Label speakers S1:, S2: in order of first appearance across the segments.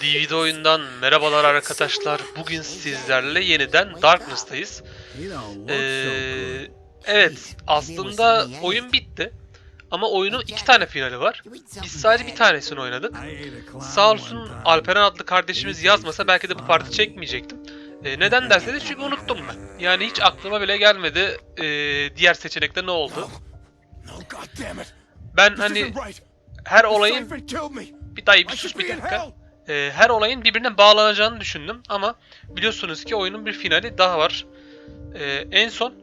S1: DVD oyundan merhabalar arkadaşlar. Bugün sizlerle yeniden Darkness'tayız. Ee, evet aslında oyun bitti. Ama oyunun iki tane finali var. Biz sadece bir tanesini oynadık. Sağ olsun Alperen adlı kardeşimiz yazmasa belki de bu parti çekmeyecektim. Ee, neden derseniz çünkü unuttum ben. Yani hiç aklıma bile gelmedi ee, diğer seçenekte ne oldu. Ben hani her olayın. Bir dayı bir sus bir dakika. Ee, her olayın birbirine bağlanacağını düşündüm ama biliyorsunuz ki oyunun bir finali daha var. Ee, en son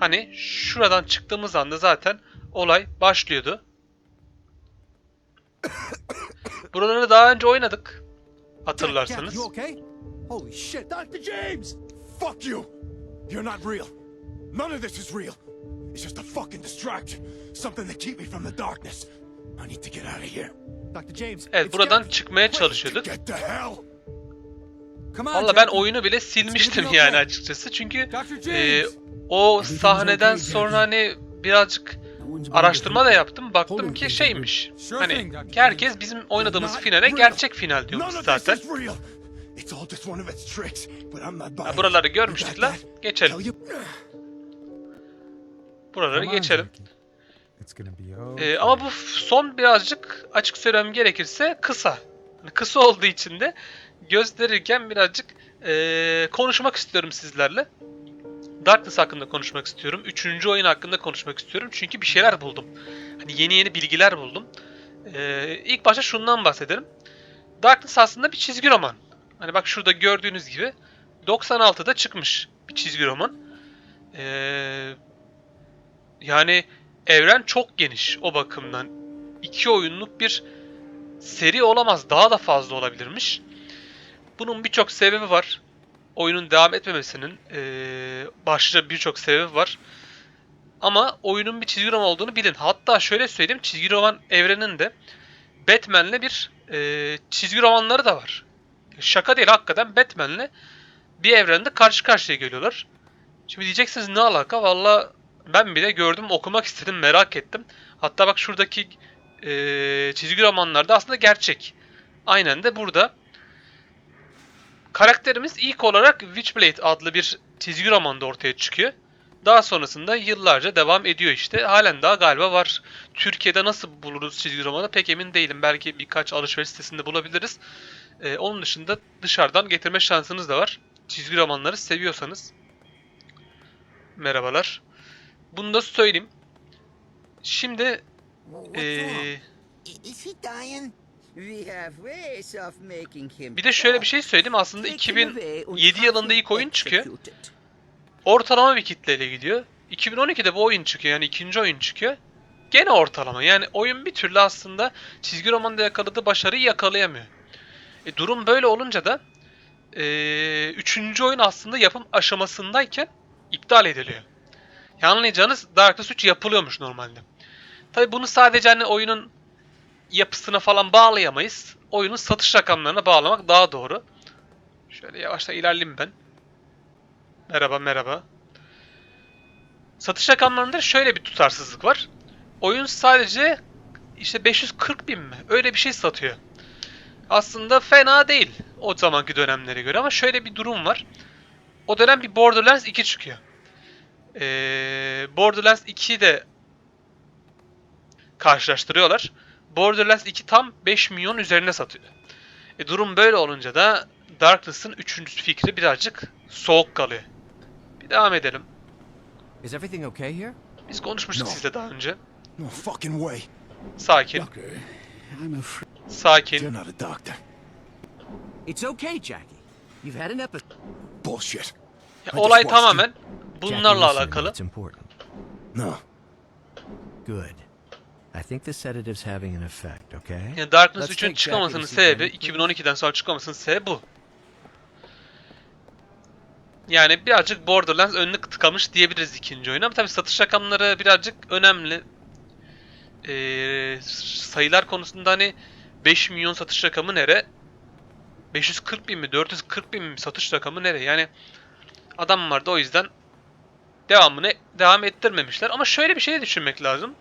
S1: hani şuradan çıktığımız anda zaten olay başlıyordu. Buraları daha önce oynadık. Hatırlarsanız.
S2: Holy shit, Dr. James! Fuck you! You're not real. None of this is real. It's just a fucking distraction. Something to keep me from the darkness. I need to get out of here.
S3: Dr. James.
S1: Evet buradan çıkmaya çalışıyorduk. Valla ben oyunu bile silmiştim yani açıkçası. Çünkü e, o sahneden sonra hani birazcık araştırma da yaptım. Baktım ki şeymiş. Hani herkes bizim oynadığımız finale gerçek final diyormuş zaten.
S2: it.
S1: buraları görmüştük
S2: that?
S1: Geçelim. Buraları geçelim. Ee, ama bu son birazcık açık söylemem gerekirse kısa. Hani kısa olduğu için de gösterirken birazcık ee, konuşmak istiyorum sizlerle. Darkness hakkında konuşmak istiyorum. Üçüncü oyun hakkında konuşmak istiyorum. Çünkü bir şeyler buldum. Hani yeni yeni bilgiler buldum. Ee, ilk başta şundan bahsedelim. Darkness aslında bir çizgi roman. Hani bak şurada gördüğünüz gibi 96'da çıkmış bir çizgi roman. Ee, yani evren çok geniş o bakımdan. İki oyunluk bir seri olamaz. Daha da fazla olabilirmiş. Bunun birçok sebebi var. Oyunun devam etmemesinin eee başlıca birçok sebebi var. Ama oyunun bir çizgi roman olduğunu bilin. Hatta şöyle söyleyeyim çizgi roman evreninde Batman'le bir eee, çizgi romanları da var. Şaka değil hakikaten Batman'le bir evrende karşı karşıya geliyorlar. Şimdi diyeceksiniz ne alaka? Valla ben bile gördüm, okumak istedim, merak ettim. Hatta bak şuradaki eee çizgi romanlarda aslında gerçek. Aynen de burada. Karakterimiz ilk olarak Witchblade adlı bir çizgi romanda ortaya çıkıyor. Daha sonrasında yıllarca devam ediyor işte. Halen daha galiba var. Türkiye'de nasıl buluruz çizgi romanı pek emin değilim. Belki birkaç alışveriş sitesinde bulabiliriz. Ee, onun dışında dışarıdan getirme şansınız da var. Çizgi romanları seviyorsanız. Merhabalar. Bunu da söyleyeyim. Şimdi ee, bir de şöyle bir şey söyleyeyim. Aslında
S4: Take him away
S1: 2007
S4: and
S1: yılında ilk oyun çıkıyor. ortalama bir kitleyle gidiyor. 2012'de bu oyun çıkıyor yani ikinci oyun çıkıyor. Gene ortalama yani oyun bir türlü aslında çizgi romanda yakaladığı başarıyı yakalayamıyor. E, durum böyle olunca da e, üçüncü oyun aslında yapım aşamasındayken iptal ediliyor. Yani anlayacağınız Darkness 3 yapılıyormuş normalde. Tabi bunu sadece hani oyunun yapısına falan bağlayamayız. Oyunun satış rakamlarına bağlamak daha doğru. Şöyle yavaştan ilerleyeyim ben. Merhaba merhaba. Satış rakamlarında şöyle bir tutarsızlık var. Oyun sadece işte 540 bin mi? Öyle bir şey satıyor. Aslında fena değil o zamanki dönemlere göre ama şöyle bir durum var. O dönem bir Borderlands 2 çıkıyor. Ee, Borderlands 2'yi de karşılaştırıyorlar. Borderlands 2 tam 5 milyon üzerine satıyor. E, durum böyle olunca da Darkness'ın üçüncü fikri birazcık soğuk kalıyor. Bir devam edelim.
S3: Is everything okay here?
S1: Biz konuşmuştuk
S2: No.
S1: sizle daha önce.
S2: No fucking way.
S1: Sakin,
S5: Doctor, I'm afraid.
S2: You're
S1: sakin.
S2: not a doctor.
S3: It's okay, Jackie. You've had an episode.
S2: Bullshit.
S1: Ya, olay tamamen bunlarla alakalı.
S3: It's important.
S2: No.
S3: Good. I think the sedative's having an effect, okay?
S1: Yani Darkness
S3: Let's
S1: 3'ün
S3: take
S1: çıkmamasının
S3: Jackie to
S1: sebebi,
S3: see
S1: 2012'den sonra çıkmamasının sebebi bu. Yani birazcık Borderlands önünü tıkamış diyebiliriz ikinci oyuna. Ama tabii satış rakamları birazcık önemli. Ee, sayılar konusunda hani 5 milyon satış rakamı nere? 540 bin mi? 440 bin mi satış rakamı nere? Yani adam vardı o yüzden devamını devam ettirmemişler. Ama şöyle bir şey düşünmek lazım.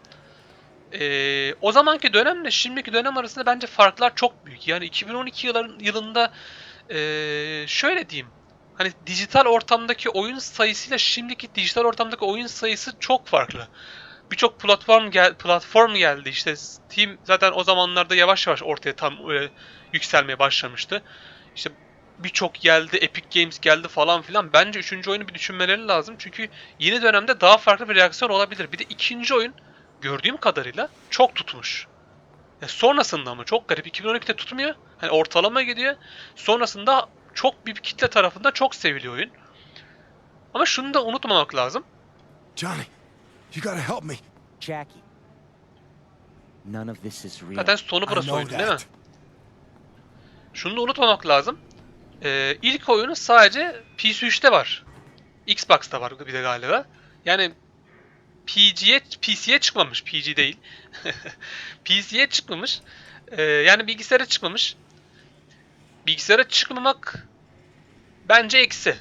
S1: Ee, o zamanki dönemle şimdiki dönem arasında bence farklar çok büyük. Yani 2012 yılların, yılında ee, şöyle diyeyim. Hani dijital ortamdaki oyun sayısıyla şimdiki dijital ortamdaki oyun sayısı çok farklı. Birçok platform gel platform geldi. İşte Steam zaten o zamanlarda yavaş yavaş ortaya tam öyle yükselmeye başlamıştı. İşte birçok geldi, Epic Games geldi falan filan. Bence üçüncü oyunu bir düşünmeleri lazım. Çünkü yeni dönemde daha farklı bir reaksiyon olabilir. Bir de ikinci oyun gördüğüm kadarıyla çok tutmuş. Ya sonrasında ama çok garip. 2012'de tutmuyor. Hani ortalama gidiyor. Sonrasında çok bir kitle tarafından çok seviliyor oyun. Ama şunu da unutmamak lazım.
S2: Johnny, you gotta help me.
S4: Jackie. None of this is real.
S1: Zaten sonu burası oyunun değil mi? Şunu da unutmamak lazım. Ee, ilk oyunu sadece PS3'te var. Xbox'ta var bir de galiba. Yani PG'ye, PC'ye çıkmamış. PG değil. PC'ye çıkmamış. Ee, yani bilgisayara çıkmamış. Bilgisayara çıkmamak bence eksi.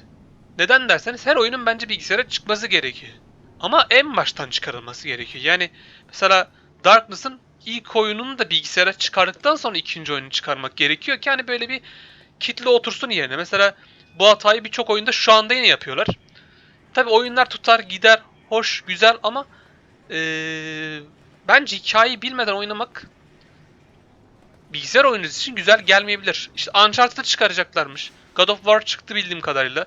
S1: Neden derseniz her oyunun bence bilgisayara çıkması gerekiyor. Ama en baştan çıkarılması gerekiyor. Yani mesela Darkness'ın ilk oyununu da bilgisayara çıkardıktan sonra ikinci oyunu çıkarmak gerekiyor ki hani böyle bir kitle otursun yerine. Mesela bu hatayı birçok oyunda şu anda yine yapıyorlar. Tabi oyunlar tutar gider hoş güzel ama eee, bence hikayeyi bilmeden oynamak bilgisayar oyuncusu için güzel gelmeyebilir. İşte Uncharted'ı çıkaracaklarmış. God of War çıktı bildiğim kadarıyla.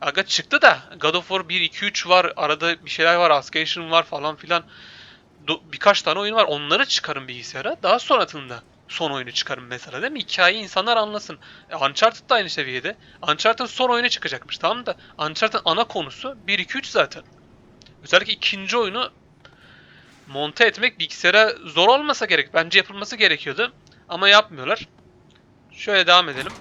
S1: Aga çıktı da God of War 1, 2, 3 var. Arada bir şeyler var. Ascension var falan filan. Do- birkaç tane oyun var. Onları çıkarın bilgisayara. Daha sonrasında son oyunu çıkarın mesela değil mi? Hikayeyi insanlar anlasın. E, Uncharted da aynı seviyede. Uncharted'ın son oyunu çıkacakmış tamam da Uncharted'ın ana konusu 1, 2, 3 zaten. Özellikle ikinci oyunu monte etmek bilgisayara zor olmasa gerek. Bence yapılması gerekiyordu. Ama yapmıyorlar. Şöyle devam edelim.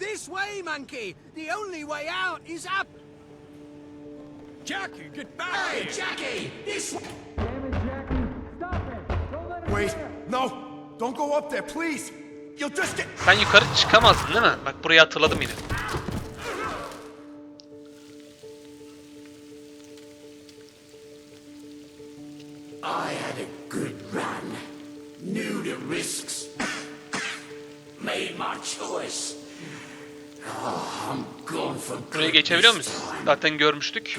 S6: This way, monkey! The only way out is up!
S2: Jackie, get back
S6: Hey,
S2: here!
S6: Jackie! This way!
S2: Wait, no, don't go up there, please. You'll just get.
S1: Sen yukarı çıkamazdın değil mi? Bak burayı hatırladım yine.
S6: I had a good run. Knew the risks. Made my choice. Oh, I'm going for
S1: Buraya geçebiliyor muyuz? Zaten görmüştük.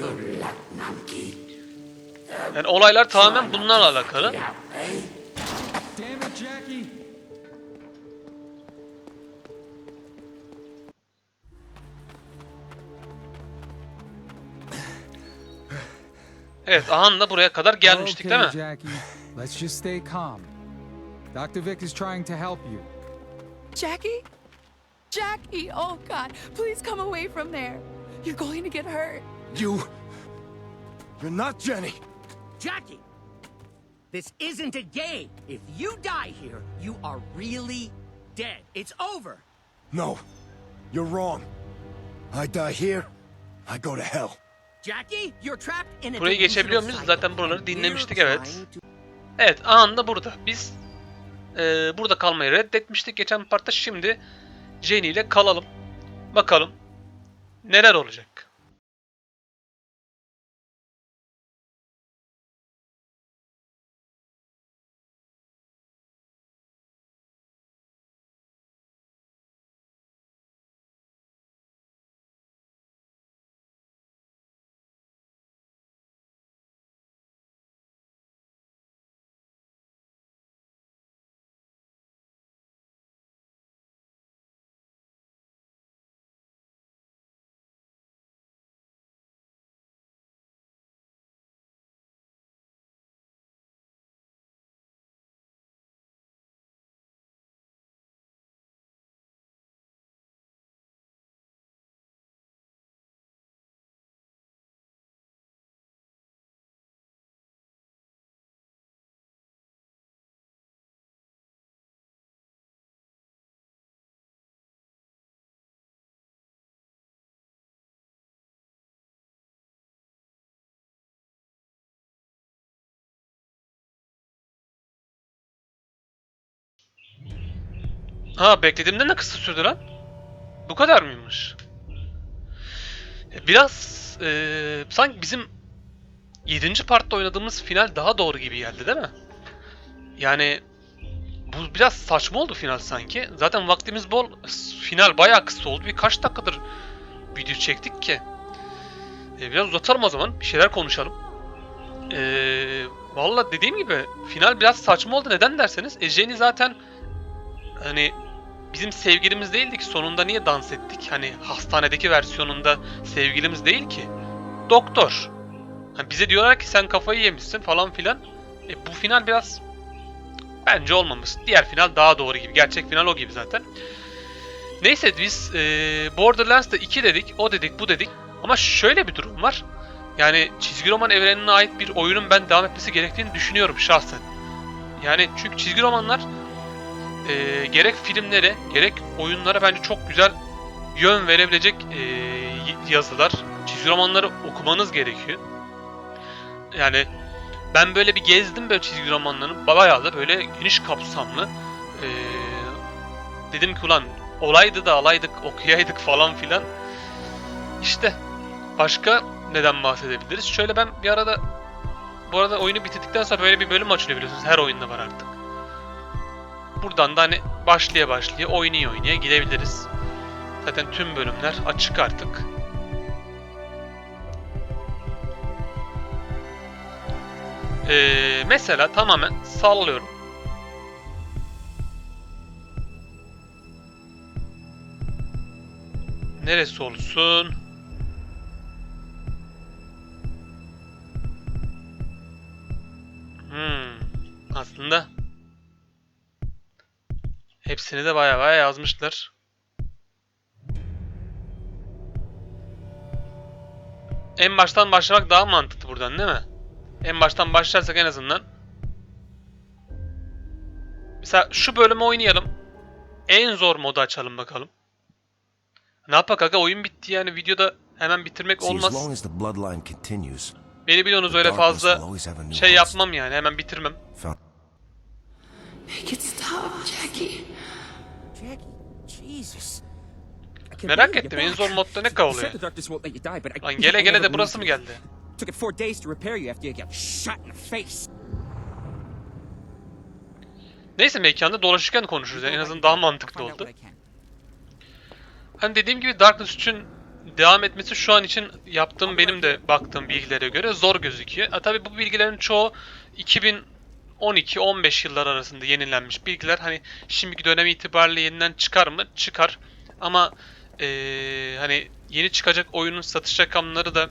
S1: Yani olaylar tamamen bunlarla alakalı. Evet Ahan da buraya kadar gelmiştik
S5: okay,
S1: değil mi?
S5: Jackie. Let's just stay calm. Dr. Vic is trying to help you.
S7: Jackie? Jackie! Oh God, please come away from there. You're going to get hurt.
S2: You. You're not Jenny.
S4: Jackie! This isn't a game. If you die here, you are really dead. It's over.
S2: No, you're wrong. I die here, I go to hell.
S4: Jackie, you're trapped in a
S1: Burayı geçebiliyor muyuz? Zaten buraları dinlemiştik, evet. Evet Ahan da burada. Biz eee, burada kalmayı reddetmiştik geçen partta. Şimdi Jenny ile kalalım. Bakalım neler olacak. Ha beklediğimden de kısa sürdü lan. Bu kadar mıymış? E, Biraz eee sanki bizim 7. partta oynadığımız final daha doğru gibi geldi değil mi? Yani bu biraz saçma oldu final sanki. Zaten vaktimiz bol. Final bayağı kısa oldu. Birkaç dakikadır video çektik ki. E, biraz uzatalım o zaman. Bir şeyler konuşalım. E, Valla dediğim gibi final biraz saçma oldu. Neden derseniz e, Jenny zaten hani bizim sevgilimiz değildi ki sonunda niye dans ettik? Hani hastanedeki versiyonunda sevgilimiz değil ki. Doktor. Hani bize diyorlar ki sen kafayı yemişsin falan filan. E, bu final biraz bence olmamış. Diğer final daha doğru gibi. Gerçek final o gibi zaten. Neyse biz e, Borderlands'ta 2 dedik, o dedik, bu dedik. Ama şöyle bir durum var. Yani çizgi roman evrenine ait bir oyunun ben devam etmesi gerektiğini düşünüyorum şahsen. Yani çünkü çizgi romanlar e, gerek filmlere gerek oyunlara bence çok güzel yön verebilecek e, yazılar. Çizgi romanları okumanız gerekiyor. Yani ben böyle bir gezdim böyle çizgi romanlarını. Bayağı da böyle geniş kapsamlı. E, dedim ki ulan olaydı da alaydık okuyaydık falan filan. İşte başka neden bahsedebiliriz? Şöyle ben bir arada bu arada oyunu bitirdikten sonra böyle bir bölüm açılıyor biliyorsunuz. Her oyunda var artık. Buradan da hani başlaya başlaya oynaya oynaya gidebiliriz. Zaten tüm bölümler açık artık. Ee, mesela tamamen sallıyorum. Neresi olsun? Hepsini de baya baya yazmışlar. En baştan başlamak daha mantıklı buradan değil mi? En baştan başlarsak en azından. Mesela şu bölümü oynayalım. En zor modu açalım bakalım. Ne yapak aga oyun bitti yani videoda hemen bitirmek olmaz. Beni biliyorsunuz öyle fazla şey yapmam yani hemen bitirmem.
S7: Make it stop, Jackie.
S4: Jackie, Jesus. I can't
S1: Merak ettim en zor modda ne
S4: I
S1: Lan gele gele de burası mı geldi?
S4: you. Took it four days to repair you after you got shot in the face.
S1: Neyse mekanda dolaşırken konuşuruz yani en azından daha mantıklı oldu. Hani dediğim gibi Darkness 3'ün devam etmesi şu an için yaptığım benim de baktığım bilgilere göre zor gözüküyor. Ha, tabii bu bilgilerin çoğu 2012-15 yıllar arasında yenilenmiş bilgiler. Hani şimdiki dönem itibariyle yeniden çıkar mı? Çıkar. Ama eee, hani yeni çıkacak oyunun satış rakamları da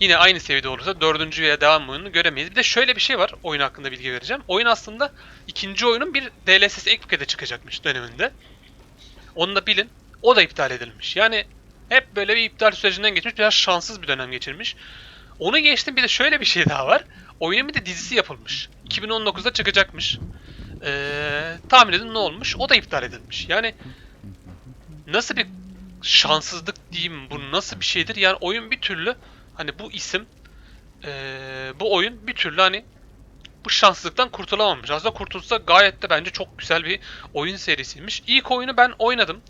S1: yine aynı seviyede olursa dördüncü veya devam oyununu göremeyiz. Bir de şöyle bir şey var oyun hakkında bilgi vereceğim. Oyun aslında ikinci oyunun bir DLSS ek pakete çıkacakmış döneminde. Onu da bilin. O da iptal edilmiş. Yani hep böyle bir iptal sürecinden geçmiş. Biraz şanssız bir dönem geçirmiş. Onu geçtim bir de şöyle bir şey daha var. Oyunun bir de dizisi yapılmış. 2019'da çıkacakmış. Ee, tahmin edin ne olmuş? O da iptal edilmiş. Yani nasıl bir şanssızlık diyeyim bu nasıl bir şeydir? Yani oyun bir türlü hani bu isim ee, bu oyun bir türlü hani bu şanssızlıktan kurtulamamış. Aslında kurtulsa gayet de bence çok güzel bir oyun serisiymiş. İlk oyunu ben oynadım.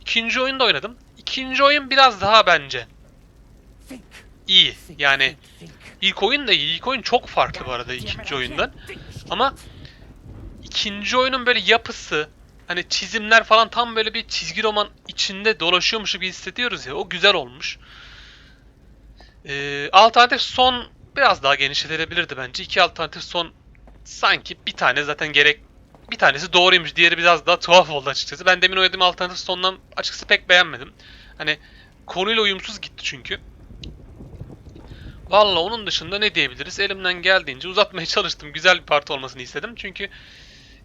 S1: İkinci oyunu da oynadım. İkinci oyun biraz daha bence iyi. Yani. İlk oyun da iyi. İlk oyun çok farklı bu arada ikinci oyundan. Ama ikinci oyunun böyle yapısı, hani çizimler falan tam böyle bir çizgi roman içinde dolaşıyormuş gibi hissediyoruz ya. O güzel olmuş. Ee, alternatif son biraz daha genişletilebilirdi bence. İki alternatif son sanki bir tane zaten gerek bir tanesi doğruymuş. Diğeri biraz daha tuhaf oldu açıkçası. Ben demin oynadığım alternatif sondan açıkçası pek beğenmedim. Hani konuyla uyumsuz gitti çünkü. Valla onun dışında ne diyebiliriz? Elimden geldiğince uzatmaya çalıştım. Güzel bir parti olmasını istedim. Çünkü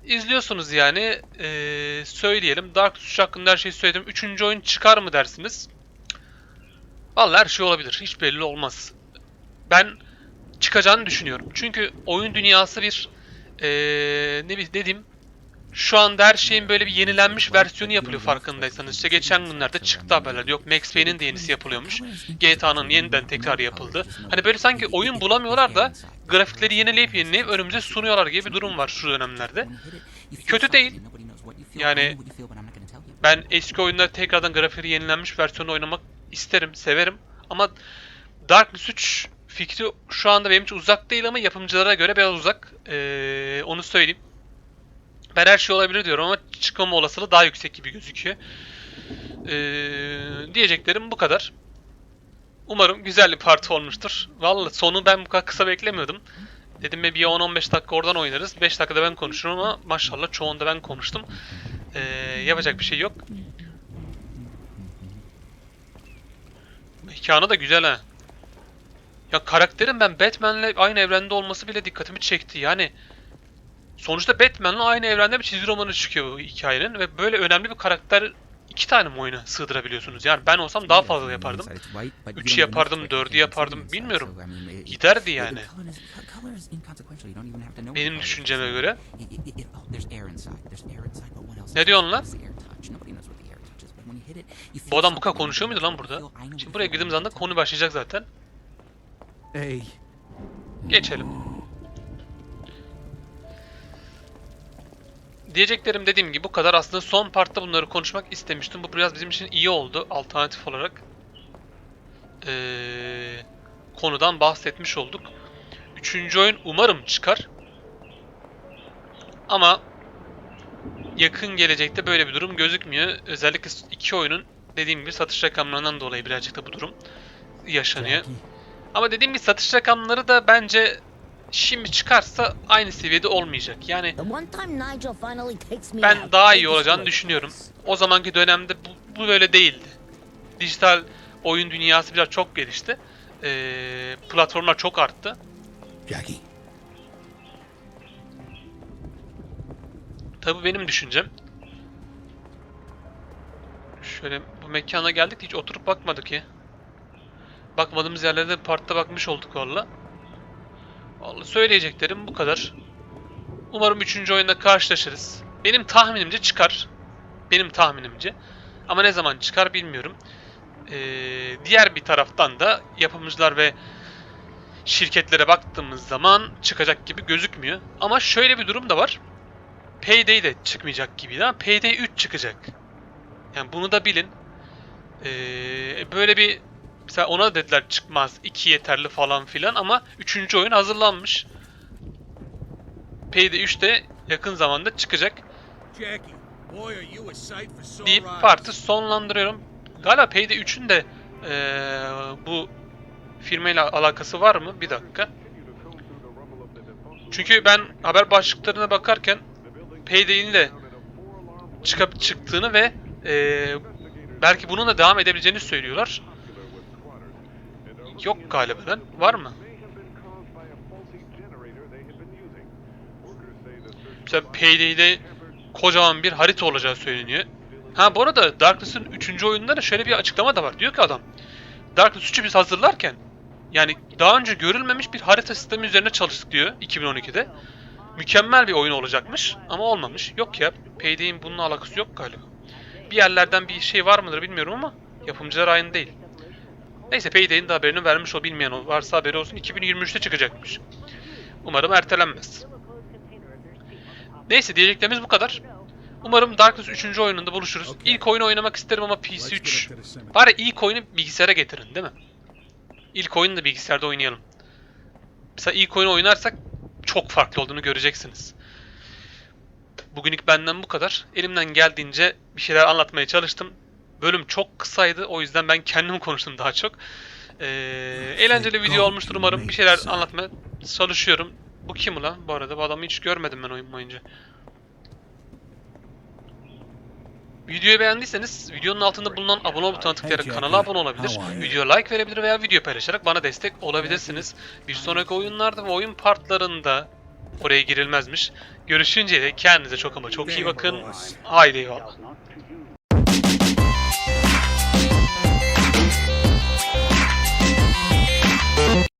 S1: izliyorsunuz yani. Ee, söyleyelim. Dark Souls hakkında her şeyi söyledim. Üçüncü oyun çıkar mı dersiniz? Valla her şey olabilir. Hiç belli olmaz. Ben çıkacağını düşünüyorum. Çünkü oyun dünyası bir ee, ne, ne diyeyim şu anda her şeyin böyle bir yenilenmiş versiyonu yapılıyor farkındaysanız. İşte geçen günlerde çıktı haberler. Yok Max Payne'in de yenisi yapılıyormuş. GTA'nın yeniden tekrar yapıldı. Hani böyle sanki oyun bulamıyorlar da grafikleri yenileyip yenileyip önümüze sunuyorlar gibi bir durum var şu dönemlerde. Kötü değil. Yani ben eski oyunları tekrardan grafikleri yenilenmiş versiyonu oynamak isterim, severim. Ama Darkness 3 fikri şu anda benim için uzak değil ama yapımcılara göre biraz uzak. Ee, onu söyleyeyim. Ben her şey olabilir diyorum ama çıkmama olasılığı daha yüksek gibi gözüküyor. Ee, diyeceklerim bu kadar. Umarım güzel bir parti olmuştur. Vallahi sonu ben bu kadar kısa beklemiyordum. Dedim bir 10-15 dakika oradan oynarız. 5 dakikada ben konuşurum ama maşallah çoğunda ben konuştum. Ee, yapacak bir şey yok. Mekanı da güzel ha. Ya karakterin ben Batman'le aynı evrende olması bile dikkatimi çekti. Yani sonuçta Batman'le aynı evrende bir çizgi romanı çıkıyor bu hikayenin ve böyle önemli bir karakter iki tane mi oyuna sığdırabiliyorsunuz? Yani ben olsam daha fazla yapardım. 3 yapardım, 4'ü yapardım bilmiyorum. Giderdi yani. Benim düşünceme göre. Ne diyorsun lan? Bu adam bu kadar konuşuyor muydu lan burada? Şimdi buraya girdiğimiz anda konu başlayacak zaten. Geçelim. Diyeceklerim dediğim gibi bu kadar. Aslında son partta bunları konuşmak istemiştim. Bu biraz bizim için iyi oldu alternatif olarak. Ee, konudan bahsetmiş olduk. Üçüncü oyun umarım çıkar. Ama yakın gelecekte böyle bir durum gözükmüyor. Özellikle iki oyunun dediğim gibi satış rakamlarından dolayı birazcık da bu durum yaşanıyor. Ama dediğim gibi satış rakamları da bence şimdi çıkarsa aynı seviyede olmayacak. Yani ben daha iyi olacağını düşünüyorum. O zamanki dönemde bu, bu böyle değildi. Dijital oyun dünyası biraz çok gelişti. Ee, platformlar çok arttı.
S2: Jackie,
S1: Tabi benim düşüncem. Şöyle bu mekana geldik hiç oturup bakmadık ya. Bakmadığımız yerlerde parkta bakmış olduk valla. Vallahi söyleyeceklerim bu kadar. Umarım 3. oyunda karşılaşırız. Benim tahminimce çıkar. Benim tahminimce. Ama ne zaman çıkar bilmiyorum. Ee, diğer bir taraftan da yapımcılar ve şirketlere baktığımız zaman çıkacak gibi gözükmüyor. Ama şöyle bir durum da var. Payday de çıkmayacak gibiydi ama Payday 3 çıkacak. Yani bunu da bilin. Ee, böyle bir mesela ona da dediler çıkmaz 2 yeterli falan filan ama 3. oyun hazırlanmış. Payday 3 de yakın zamanda çıkacak deyip parti sonlandırıyorum. Galiba Payday 3'ün de ee, bu firmayla alakası var mı? Bir dakika. Çünkü ben haber başlıklarına bakarken Payday'in de çıkıp çıktığını ve eee, belki bununla devam edebileceğini söylüyorlar. Yok galiba lan. Var mı? Mesela Payday'de kocaman bir harita olacağı söyleniyor. Ha bu arada Darkness'ın 3. oyununda da şöyle bir açıklama da var. Diyor ki adam Darkness 3'ü biz hazırlarken yani daha önce görülmemiş bir harita sistemi üzerine çalıştık diyor 2012'de. Mükemmel bir oyun olacakmış ama olmamış. Yok ya Payday'in bununla alakası yok galiba. Bir yerlerden bir şey var mıdır bilmiyorum ama yapımcılar aynı değil. Neyse Payday'in de haberini vermiş o bilmeyen varsa haberi olsun 2023'te çıkacakmış. Umarım ertelenmez. Neyse diyeceklerimiz bu kadar. Umarım Darkness 3. oyununda buluşuruz. İlk oyunu oynamak isterim ama PS3. Bari ilk oyunu bilgisayara getirin değil mi? İlk oyunu da bilgisayarda oynayalım. Mesela ilk oyunu oynarsak çok farklı olduğunu göreceksiniz. Bugünlük benden bu kadar. Elimden geldiğince bir şeyler anlatmaya çalıştım. Bölüm çok kısaydı. O yüzden ben kendim konuştum daha çok. Ee, eğlenceli video olmuştur umarım. Bir şeyler anlatmaya çalışıyorum. Bu kim ulan bu arada? Bu adamı hiç görmedim ben oyun boyunca. Videoyu beğendiyseniz videonun altında bulunan abone ol butonuna tıklayarak kanala abone olabilir, videoya like verebilir veya video paylaşarak bana destek olabilirsiniz. Bir sonraki oyunlarda ve oyun partlarında oraya girilmezmiş. Görüşünceye dek kendinize çok ama çok iyi bakın. Haydi eyvallah.